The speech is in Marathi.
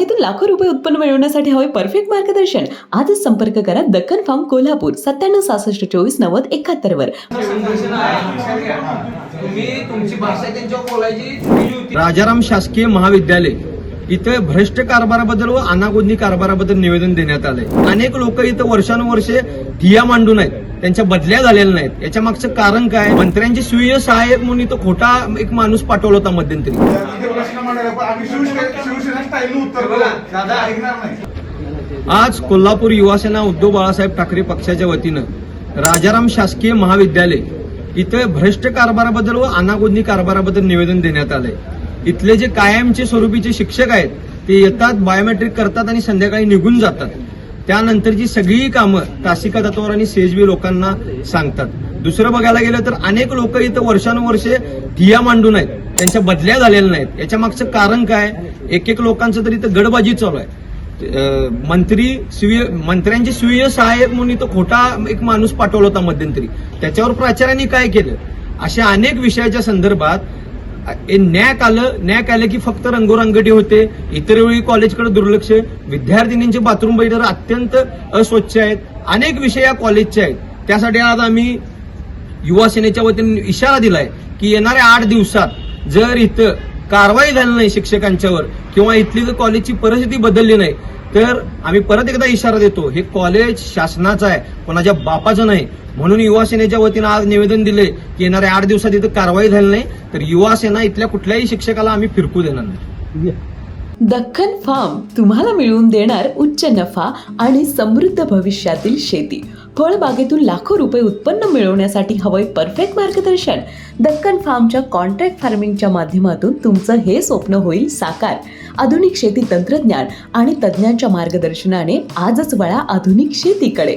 बागेतून लाखो रुपये उत्पन्न मिळवण्यासाठी हवे परफेक्ट मार्गदर्शन. आजच संपर्क करा दक्कन फार्म कोल्हापूर सत्त्याण्णव सहासष्ट चोवीस नव्वद एकाहत्तर वर. राजाराम शासकीय महाविद्यालय. इथं भ्रष्ट कारभाराबद्दल व अनागोंदी कारभाराबद्दल निवेदन देण्यात आलंय. अनेक लोक इथं वर्षानुवर्षे ठिया मांडून आहेत. त्यांच्या बदल्या झालेल्या नाहीत. याच्या मागचं कारण काय? मंत्र्यांचे सुय सहाय्यक म्हणून इथं खोटा एक माणूस पाठवला होता मध्यंतरी. आज कोल्हापूर युवासेना उद्धव बाळासाहेब ठाकरे पक्षाच्या वतीनं राजाराम शासकीय महाविद्यालय इथं भ्रष्ट कारभाराबद्दल व अनागोंदी कारभाराबद्दल निवेदन देण्यात आलंय. इथले जे कायमचे स्वरूपीचे शिक्षक आहेत ते येतात बायोमेट्रिक करतात आणि संध्याकाळी निघून जातात. त्यानंतरची सगळी कामं तासिका तत्वावर आणि सेजवी लोकांना सांगतात. दुसरं बघायला गेलं तर अनेक लोक इथं वर्षानुवर्षे ठिया मांडून आहेत. त्यांच्या बदल्या झालेल्या नाहीत. याच्या मागचं कारण काय? एक एक लोकांचं तर इथं गडबाजी चालू आहे. मंत्री स्वीय मंत्र्यांचे स्वीय सहाय्यक म्हणून इथं खोटा एक माणूस पाठवला होता मध्यंतरी. त्याच्यावर प्राचार्यांनी काय केलं? अशा अनेक विषयाच्या संदर्भात न्याक आलं न्याक आलं की फक्त रंगोरंगटी होते. इतर वेळी कॉलेजकडे दुर्लक्ष. विद्यार्थिनींचे बाथरूम बैठक अत्यंत अस्वच्छ आहेत. अनेक विषय या कॉलेजचे आहेत. त्यासाठी आज आम्ही युवा सेनेच्या वतीने इशारा दिलाय की येणाऱ्या आठ दिवसात जर इथं कारवाई झाली नाही शिक्षकांच्यावर किंवा इथली जर कॉलेजची परिस्थिती बदलली नाही तर आम्ही परत एकदा इशारा देतो. हे कॉलेज शासनाचं आहे. कोणाच्या बापाचं नाही. म्हणून युवा सेनेच्या वतीनं आज निवेदन दिले की येणाऱ्या आठ दिवसात इथं कारवाई झाली नाही तर युवा सेना इथल्या कुठल्याही शिक्षकाला आम्ही फिरकू देणार नाही. दख्खन फार्म तुम्हाला मिळवून देणार उच्च नफा आणि समृद्ध भविष्यातील शेती. फळबागेतून लाखो रुपये उत्पन्न मिळवण्यासाठी हवंय परफेक्ट मार्गदर्शन. दक्कन फार्मच्या कॉन्ट्रॅक्ट फार्मिंगच्या माध्यमातून तुमचं हे स्वप्न होईल साकार. आधुनिक शेती तंत्रज्ञान आणि तज्ज्ञांच्या मार्गदर्शनाने आजच वळा आधुनिक शेतीकडे.